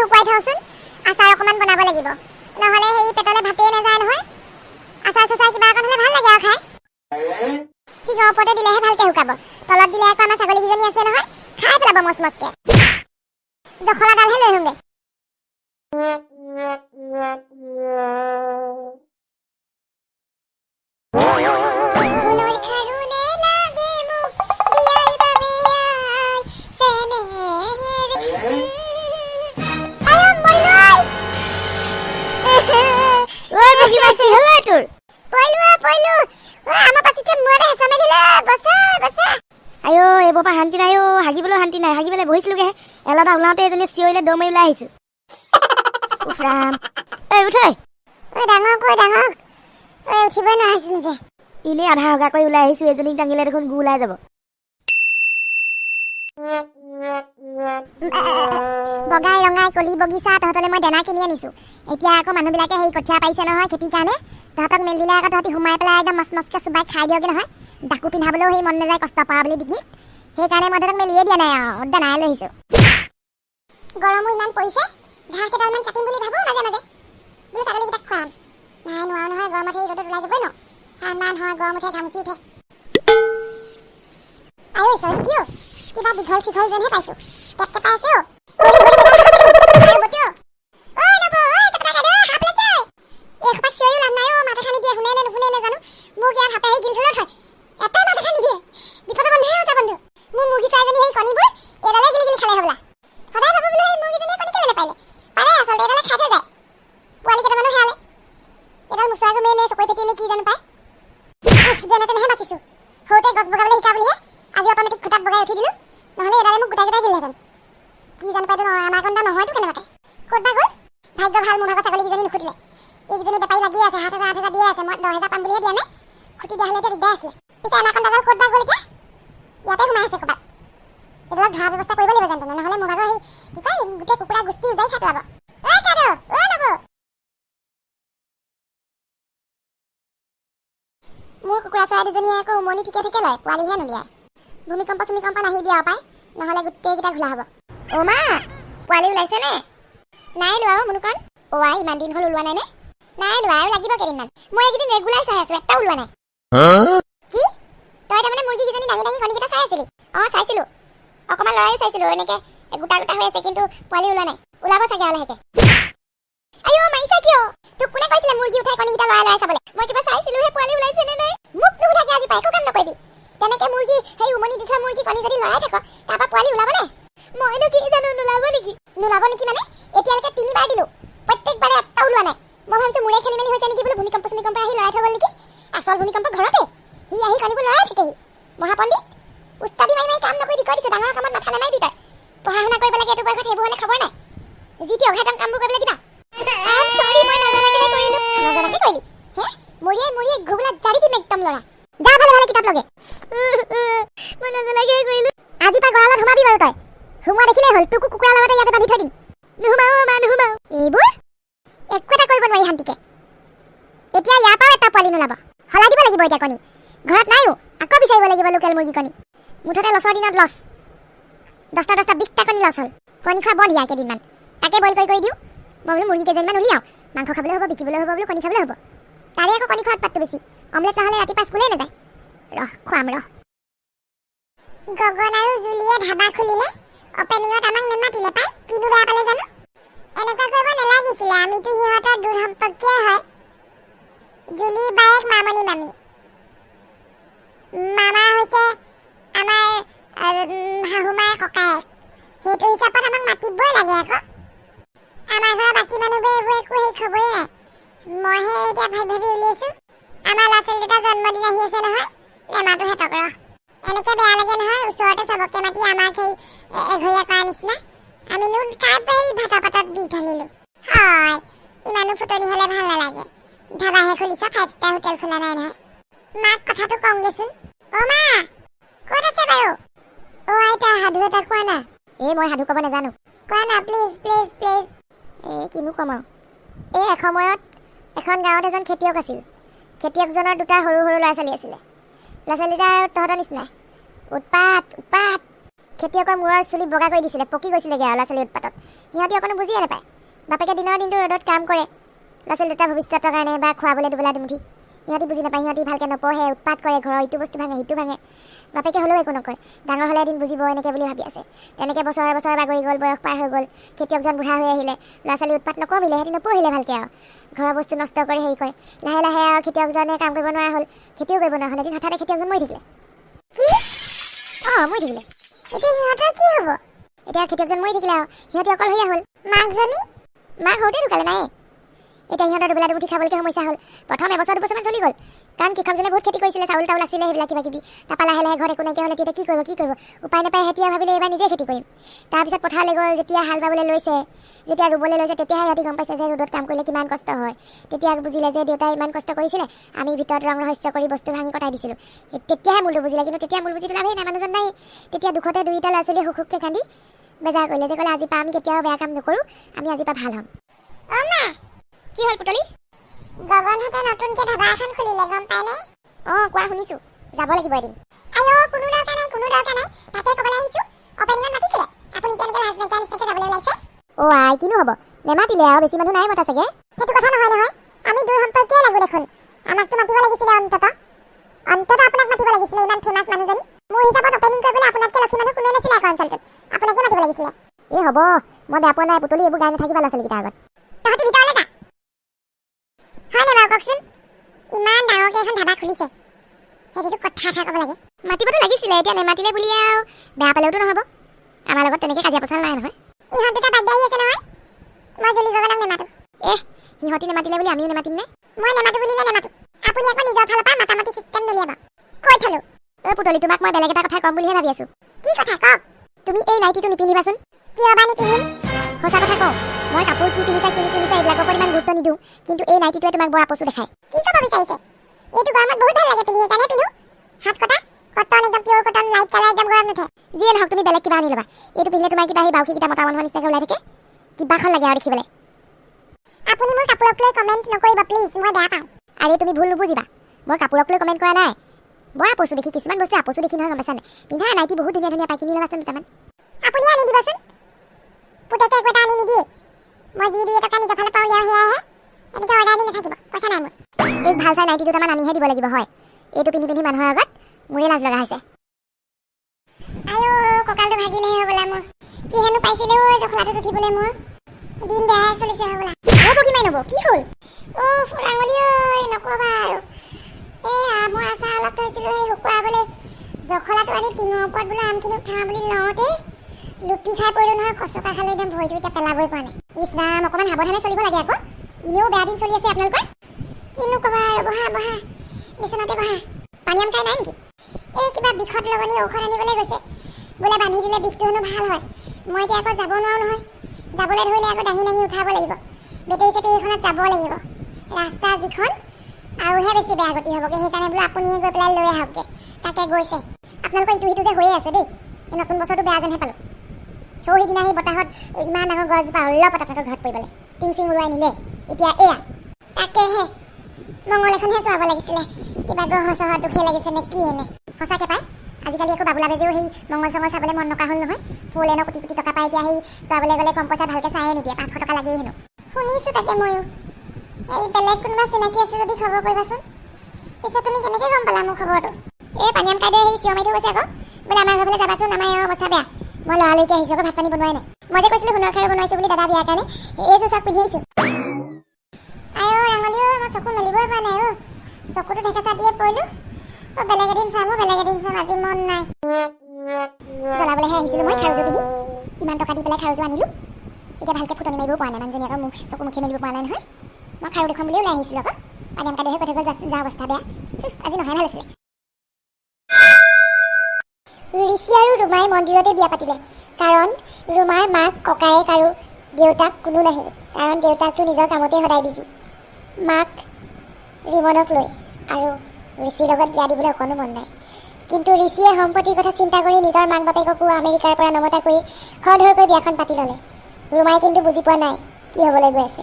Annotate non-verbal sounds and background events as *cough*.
শুকুৱাই থওঁচোন। আচাৰ অকণমান বনাব লাগিব। নহ'লে সেই পেটলৈ ভাতেই নাযায় নহয়। আচাৰ চাচাৰ কিবা অকণ হ'লে ভালো লাগে আৰু খাই। টিঙৰ ওপৰতে দিলেহে ভালকে শুকাব। তলত দিলে আকৌ আমাৰ ছাগলীকেইজনী আছে নহয়। খাই পেলাব মচ মচকে। জখলাডালহে লৈ আহোঁগে। বচা বচা আইঅ এইবোৰ পৰা শান্তি নাই অ' হাগিবলৈ শান্তি নাই হাগিবলৈ বহিছিলোগৈহে এলটা ওলাওঁতে এজনী চিঞৰিলে দৌৰ মাৰি ওলাই আহিছোঁ। *laughs* উফ ৰাম। ঐ উঠ ঐ। ঐ ডাঙৰ কৈ ডাঙৰ। ঐ উঠিবই নোৱাৰিছিল যে। এনেই আধা হগা কৰি ওলাই আহিছোঁ এজনীক দাঙিলে দেখোন গু ওলাই যাব। বগাই ৰঙাই কলি বগিচা তহঁতলৈ মই দানা কিনি আনিছো। এতিয়া আকৌ মানুহবিলাকে হেৰি কঠীয়া পাৰিছে নহয় খেতিৰ কাৰণে। তহঁতক মেলি দিলে আকৌ তহঁতি সোমাই পেলাই একদম মচ মচকে চুবাই খাই দিয়গে নহয়। ডাকু পিন্ধাবলৈও সেই মন নাযায় কষ্ট পাওঁ বুলি দেখি সেইকাৰণে মই তহঁতক মেলিয়ে দিয়া নাই আৰু দানাই লৈ আহিছো। গৰমো ইমান পৰিছে ঘাঁহ কেইডালমান কাটিম বুলি ভাবো মাজে মাজে। বোলো ছাগলীকেইটাক খুৱাম। নাই, নোৱাৰো নহয় গৰমত সেই ৰ'দত ওলাই যাবই ন চান মান হয়, গৰম উঠে, ঘামচি উঠে। চল কিয়? কিবা দীঘল চিঘল যেনহে পাইছো। কেপ কেপাই আছে আকৌ উমনি ঠিকে ঠিকে লয় পোৱালিহে নুলিয়াই ভূমিকম্প চুমিকম্প নাহি দিয়া পাই নহ'লে গোটেইকেইটা ঘোলা হ'ব। অ' মা পোৱালি ওলাইছে নে নাই লোৱা অ' মুনুকণ অ' আই ইমান দিন হ'ল ওলোৱা নাই নে? নাই লোৱা আৰু লাগিব কেইদিনমান। মই এইকেইদিন ৰেগুলাৰ চাই আছো এটাও ওলোৱা নাই। কি? তই তাৰমানে মুৰ্গীকেইজনী দাঙি দাঙি কণীকেইটা চাই আছিলি? অঁ চাইছিলো। অকণমান লৰাইও চাইছিলো এনেকে গোটা গোটা হৈ আছে কিন্তু পোৱালি ওলোৱা নাই। ওলাব চাগে আৰু লাহেকে। আইঅ মাৰিছা কিয়? তোক কোনে কৈছিলে মুৰ্গী উঠাই কণীকেইটা লৰাই লৰাই চাবলৈ? মই কিবা চাইছিলো হে পোৱালি ওলাইছে নে নাই? মোক নুসুধাকে আজি পাই একো কাম নকৰিবি। তেনেকে মুৰ্গী সেই উমনি দি থোৱা মুৰ্গী কণী যদি লৰাই থাক তাৰপৰা পোৱালি ওলাব নে? মইনো কি জানো নোলাব নেকি? নোলাব নেকি মানে? এতিয়ালৈকে তিনিবাৰ দিলো। প্ৰত্যেকবাৰে এটাও ওলোৱা নাই। মই ভাবিছো মোৰে খেলি মেলি হৈছে নেকি বোলো ভূমিকম্প চুমিকম্প আহি লৰাই থৈ গ'ল নেকি? আচল ভূমিকম্প ঘৰতে। সি আহি কণীবোৰ লৰাই থাকেহি। মহাপণ্ডিত উস্তাদি মাৰি মাৰি কাম নকৰিবি কৈ দিছো ডাঙৰ কামত মাথা নামাৰিবি তই। পঢ়া শুনা কৰিব লাগে এইটো বয়সত সেইবোৰ হ'লে খবৰ নাই। যি টি অঘাইতং কামবোৰ চৰি মই নজনাকে কৰিলো? ঘুগলা জাৰি দিম একদম ল'ৰা যা ভালে ভালে কিতাপ লগে। মই নজনাকে কৰিলো আজি পৰা গঁৰালত সোমাবি বাৰু তই। সোমোৱা দেখিলেই হ'ল তোকো কুকুৰাৰ লগতে ইয়াতে বান্ধি থৈ দিম। নোসোমাও মা নোসোমাও এইবোৰ একো এটা কৰিব নোৱাৰি শান্তিকে। এতিয়া ইয়াৰ পৰাও এটা পোৱালি নোলাব। সলাই দিব লাগিব এতিয়া কণী। ঘৰত নাইও আকৌ বিচাৰিব লাগিব লোকেল মুৰ্গী কণী। মুঠতে লছৰ দিনত লছ। দহটা দহটা বিছটা কণী লছ হ'ল। কণী খোৱা বন্ধ ইয়াৰ কেইদিনমান তাকে বইল কৰি কৰি দিওঁ। মই বোলো মুৰ্গী কেইজনীমান উলিয়াওঁ। মাংস খাবলৈ হ'ব বিকিবলৈ হ'ব বোলো কণী খাবলৈ হ'ব। তাৰে আকৌ কণী খোৱাত পাতটো বেছি অমলেট নহ'লে ৰাতিপুৱা স্কুলেই নাযায় ৰহ খুৱাম ৰহ গগন আৰু জুলিয়ে ধাবা খুলিলে। অপেনিঙত আমাক নেমাতিলে পাই। কিনো বেয়া মইহে এতিয়া ভাবি ভাবি উলিয়াইছো আমাৰ ল'ৰা ছোৱালী দুটা জন্মদিন আহি আছে নহয় নেমাতো সিহঁতক ৰহ এনেকে বেয়া লাগে নহয় ওচৰতে চবকে মাতি আমাক সেই এঘৰীয়া কৰা নিচিনা। আমিনো কাৰ পৰা এই ভাতা পাতত দি ঢালিলো। হয় ইমানো ফুটনি হ'লে ভাল নালাগে। ধাবাহে খুলিছা ফাইভ ষ্টাৰ হোটেল খোলা নাই নহয়। মাক কথাটো কম দেচোন। অ' মা ক'ত আছে বাৰু? অ' আইতা সাধু এটা কোৱা না। এই মই সাধু ক'ব নাজানো। কোৱা না প্লিজ প্লিজ প্লিজ এই কিনো ক'ম আৰু। এই এসময়ত এখন গাঁৱত এজন খেতিয়ক আছিল। খেতিয়কজনৰ দুটা সৰু সৰু ল'ৰা ছোৱালী আছিলে। ল'ৰা ছোৱালীকেইটা আৰু তহঁতৰ নিচিনাই উৎপাত উৎপাত। খেতিয়কৰ মূৰৰ চুলি বগা কৰি দিছিলে পকি গৈছিলেগৈ আৰু ল'ৰা ছোৱালীৰ উৎপাতত। সিহঁতি অকণো বুজিয়ে নাপায়। বাপেকে দিনৰ দিনটো ৰ'দত কাম কৰে। ল'ৰা ছোৱালী দুটা ভৱিষ্যতৰ কাৰণে বা খুৱাবলৈ দুবেলা দুমুঠি। সিহঁতি বুজি নাপায় সিহঁতি ভালকৈ নপঢ়ে উৎপাত কৰে ঘৰৰ ইটো বস্তু ভাঙে সিটো ভাঙে। বাপেকে হ'লেও একো নকয়। ডাঙৰ হ'লে এদিন বুজিব এনেকৈ বুলি ভাবি আছে। তেনেকৈ বছৰে বছৰে বাগৰি গ'ল বয়স পাৰ হৈ গ'ল খেতিয়কজন বুঢ়া হৈ আহিলে ল'ৰা ছোৱালী উৎপাত নকমিলে সিহঁতি নপঢ়িলে ভালকৈ আৰু। ঘৰৰ বস্তু নষ্ট কৰি হেৰি কৰে। লাহে লাহে আৰু খেতিয়কজনে কাম কৰিব নোৱাৰা হ'ল। খেতিও কৰিব নোৱাৰা হ'ল। এদিন হঠাতে খেতিয়কজন মৰি থাকিলে। কি? অঁ মৰি থাকিলে। এতিয়া সিহঁতৰ কি হ'ব? এতিয়া খেতিয়কজন মৰি থাকিলে আৰু। সিহঁতি অকলশৰীয়া হ'ল। মাকজনী? মাক সৰুতে ঢুকালে নাই এতিয়া সিহঁতৰ দুবেলা দুমুঠি খাবলৈকে সমস্যা হ'ল। প্ৰথম এবছৰ দুবছৰমান চলি গ'ল। কাৰণ কৃষকজনে বহুত খেতি কৰিছিলে চাউল তাউল আছিলে সেইবিলাক কিবা কিবি তাৰপৰা লাহে লাহে ঘৰত একো নাইকিয়া হ'লে তেতিয়া কি কৰিব কি কৰিব? উপায় নাপায় এতিয়া ভাবিলে এইবাৰ নিজে খেতি কৰিম। তাৰপিছত পথাৰলৈ গ'ল যেতিয়া হাল বাবলৈ লৈছে যেতিয়া ৰুবলৈ লৈছে তেতিয়াহে সিহঁতি গম পাইছে যে ৰ'দত কাম কৰিলে কিমান কষ্ট হয়। তেতিয়া বুজিলে যে দেউতাই ইমান কষ্ট কৰিছিলে আমি ভিতৰত ৰং ৰহস্য কৰি বস্তু ভাঙি কটাই দিছিলোঁ। তেতিয়াহে মূলটো বুজিলে কিন্তু তেতিয়া মূল বুজিটো লাভেই নাই মানুহজন নাই। তেতিয়া দুখতে দুইটা ল'ৰা ছোৱালীয়ে সুখ সুখকৈ কান্দি বেজাৰ কৰিলে যে ক'লে আজিৰ পৰা আমি কেতিয়াও বেয়া কাম নকৰোঁ আমি আজিৰ পৰা ভাল হ'ম। কি হ'ল পুতলি? গগনহঁতে নতুনকে ধাবা এখন খুলিলে গম পায়নে অঁ কোৱা শুনিছোঁ। যাব লাগিব এদিন। আইঅ কোনো দৰকাৰ নাই কোনো দৰকাৰ নাই। তাকে ক'বলৈ আহিছো। অপেনিঙত মাতিছিলে। আপুনি কেনেকে লাজ নাইকিয়া নিচিনাকে যাবলৈ ওলাইছে। অ' আই কিনো হ'ব? নেমাতিলে আৰু বেছি মানুহ নাই মতা চাগে। সেইটো কথা নহয় নহয়। আমি দূৰ সম্পৰ্কীয় লাগো দেখোন। আমাকতো মাতিব লাগিছিলে অন্তত। অন্তত আপোনাক মাতিব লাগিছিলে ইমান ফেমাছ মানুহজনী। মোৰ হিচাপত অপেনিং কৰিবলৈ আপোনাতকৈ লক্ষী মানুহ কোনোৱে নাছিলে আকৌ অঞ্চলটোত। আপোনাকে মাতিব লাগিছিলে। এই হ'ব। মই বেয়া পোৱা নাই পুতলি এইবোৰ গাই নাথাকিবা ল'ৰা ছোৱালীকেইটাৰ আগত। তহঁতি ভিতৰলৈ কওকচোন ইমান ডাঙৰকৈ এখন ধাবা খুলিছে। সেইটোতো কথা এটা ক'ব লাগে। মাতিবতো লাগিছিলে এতিয়া নেমাতিলে বুলি আৰু বেয়া পালেওতো নহ'ব। আমাৰ লগত তেনেকৈ কাজিয়া পচাল নাই নহয়। ইহঁত দুটা বাদ আহি আছে নহয়। মই জুলি গগনক নেমাতো। এহ সিহঁতি নেমাতিলে বুলি আমিও নেমাতিম নে? মই নেমাতো বুলিলে নেমাতো। আপুনি আকৌ নিজৰ ফালৰ পৰা মাতামাতি চিষ্টেম নলিয়াব কৈ থলো। অ' পুতলি তোমাক মই বেলেগ এটা কথা ক'ম বুলিহে ভাবি আছোঁ। কি কথা কওক তুমি এই নাইটিটো নিপিন্ধিবাচোন। কিয় বা নিপিন্ধিম? সঁচা কথা কওঁ মই কাপোৰ কি পিন্ধিছা কি নিপিন্ধিছা এইবিলাকৰ ওপৰত ইমান গুৰুত্ব নিদিওঁ। কিন্তু এই নাইটিটোৱে তোমাক বৰ আপচু দেখায়। কি ক'ব বিচাৰিছে? এইটো গৰমত বহুত ভাল লাগে পিন্ধি সেইকাৰণে পিন্ধো। হাত কটা কটন একদম পিয়ৰ কটন লাইট কালাৰ একদম গৰম নুঠে। যিয়ে নহওক তুমি বেলেগ কিবা আনি ল'বা। এইটো পিন্ধিলে তোমাৰ কিবা সেই বাউসীকেইটা মতা মানুহৰ নিচিনাকৈ ওলাই থাকে। কিবাখন লাগে আৰু দেখিবলৈ। আপুনি মোৰ কাপোৰক লৈ কমেণ্ট নকৰিব প্লিজ মই বেয়া পাওঁ। আৰে তুমি ভুল নুবুজিবা। মই কাপোৰক লৈ কমেণ্ট কৰা নাই। বৰ আপচু দেখি কিছুমান বস্তু আপচু দেখি নহয় গম পাইছা নাই? পিন্ধা নাইটি বহুত ধুনীয়া ধুনীয়া পাই কিনি ল'বাচোন দুটামান। আপুনি আনি দিবচোন। পুতেকে এটা আনি নিদিয়ে মই যি দুই এটকা নিজৰ ফালে পাওঁ উলিয়াও সেয়াহে এনেকৈ অৰ্ডাৰ দি নাথাকিব পইচা নাই মোৰ এই ভাল চাই নাইটি দুটামান আনিহে দিব লাগিব হয় এইটো পিন্ধি পিন্ধি মানুহৰ আগত মোৰে লাজ লগা হৈছে আইঅ কঁকালটো ভাগিলেহে হ'বলা মোৰ কি হেনো পাইছিলে জখলাটোত উঠিবলৈ মোৰ দিন বেয়াই চলিছে হ'বলা হ'ব কিমান হ'ব কি হ'ল অ' ফুৰাঙলি ঐ নক'বা আৰু এই আমৰ আচাৰ অলপ থৈছিলোঁ সেই শুকুৱাবলৈ জখলাটো আনি টিঙৰ ওপৰত বোলে আমখিনি উঠাওঁ বুলি লওঁতে লুটি খাই পৰিলোঁ নহয় কচকা খালোঁ একদম ভৰিটো এতিয়া পেলাবই পৰা নাই। ইছ ৰাম অকণমান সাৱধানে চলিব লাগে আকৌ। এনেও বেয়া দিন চলি আছে আপোনালোকৰ? কিনো ক'বা আৰু বহা বহা বিচনাতে বহা। পানী আম খাই নাই নেকি? এই কিবা বিষত লগনি ঔষধ আনিবলৈ গৈছে। বোলে বান্ধি দিলে বিষটো হেনো ভাল হয়। মই এতিয়া আকৌ যাব নোৱাৰো নহয়। যাবলৈ ধৰিলে আকৌ দাঙি দাঙি উঠাব লাগিব। বেটেৰী চেটেৰী এখনত যাব লাগিব। ৰাস্তা যিখন আৰুহে বেছি বেয়া গতি হ'বগৈ। সেইকাৰণে বোলো আপুনিয়ে গৈ পেলাই লৈ আহকগৈ। তাকে গৈছে। আপোনালোকৰ ইটো সিটো যে হৈয়ে আছে দেই। নতুন বছৰটো বেয়া যেনহে পালোঁ। সেই সিদিনা সেই বতাহত ইমান ডাঙৰ গছজোপা অলপ পতাপতত ঘৰত পৰিবলৈ। টিং চিং উৰুৱাই নিলে। এতিয়া এয়া। তাকেহে। মংগল এখনহে চোৱাব লাগিছিলে। কিবা গ্ৰহ চহ দুখে লাগিছে নে কি এনে। সঁচাকৈ পাই। আজিকালি আকৌ বাবুলা বেজেও সেই মংগল চংগল চাবলৈ মন নকা হ'ল নহয়। ফুল এনে কোটি কোটি টকা পাই এতিয়া সেই চোৱাবলৈ গ'লে কম পইচাত ভালকৈ চায়ে নিদিয়ে। পাঁচশ টকা লাগেই হেনো। শুনিছোঁ তাকে ময়ো। এই বেলেগ কোনোবা চিনাকি আছে যদি খবৰ কৰিবাচোন। পিছে তুমি কেনেকৈ গম পালা মোৰ খবৰটো? এই পানীয়াম কাইদেউ সেই চিঞৰ মাৰি থৈ গৈছে আকৌ। বোলে আমাৰ ঘৰলৈ যাবাচোন। আমাৰ এওঁ অৱস্থা বেয়া। মই লৰালৰিকে আহিছোঁ আকৌ ভাত পানী বনোৱাই নাই। মই যে কৈছিলোঁ সোণৰ খাৰু বনাইছোঁ বুলি দাদা বিয়াৰ কাৰণে এইযোৰ চাওক পিন্ধি আহিছোঁ। আইঅ ৰাঙলী ঐ মই চকু মেলিবই পৰা নাই অ' চকুটো ঢেকেচা দিয়ে পৰিলোঁ। অ' বেলেগ এদিন চাম অ' বেলেগ এদিন চাম আজি মন নাই। জ্বলাবলৈহে আহিছিলোঁ মই খাৰুযোৰ পিন্ধি। ইমান টকা দি পেলাই খাৰুযোৰ আনিলোঁ। এতিয়া ভালকৈ ফুটনি মাৰিবও পৰা নাই মানুহজনী আকৌ মোক চকু মুখে মেলিব পৰা নাই নহয়। মই খাৰু দেখুৱাম বুলিও ওলাই আহিছিলোঁ আকৌ। পানীয়াম কাইদেউহে কৈ থৈ গ'ল যা অৱস্থা বেয়া। আজি নহয় ভাল আছিলে। ঋষি আৰু ৰুমাই মন্দিৰতে বিয়া পাতিলে। কাৰণ ৰুমাৰ মাক ককায়েক আৰু দেউতাক কোনো নাহিল কাৰণ দেউতাকটো নিজৰ কামতে সদায় বিজি। মাক ৰিমনক লৈ আৰু ঋষিৰ লগত বিয়া দিবলৈ অকণো মন নাই। কিন্তু ঋষিয়ে সম্পত্তিৰ কথা চিন্তা কৰি নিজৰ মাক বাপেককো আমেৰিকাৰ পৰা নমতা কৰি খৰধৰকৈ বিয়াখন পাতি ল'লে। ৰুমাই কিন্তু বুজি পোৱা নাই কি হ'বলৈ গৈ আছে।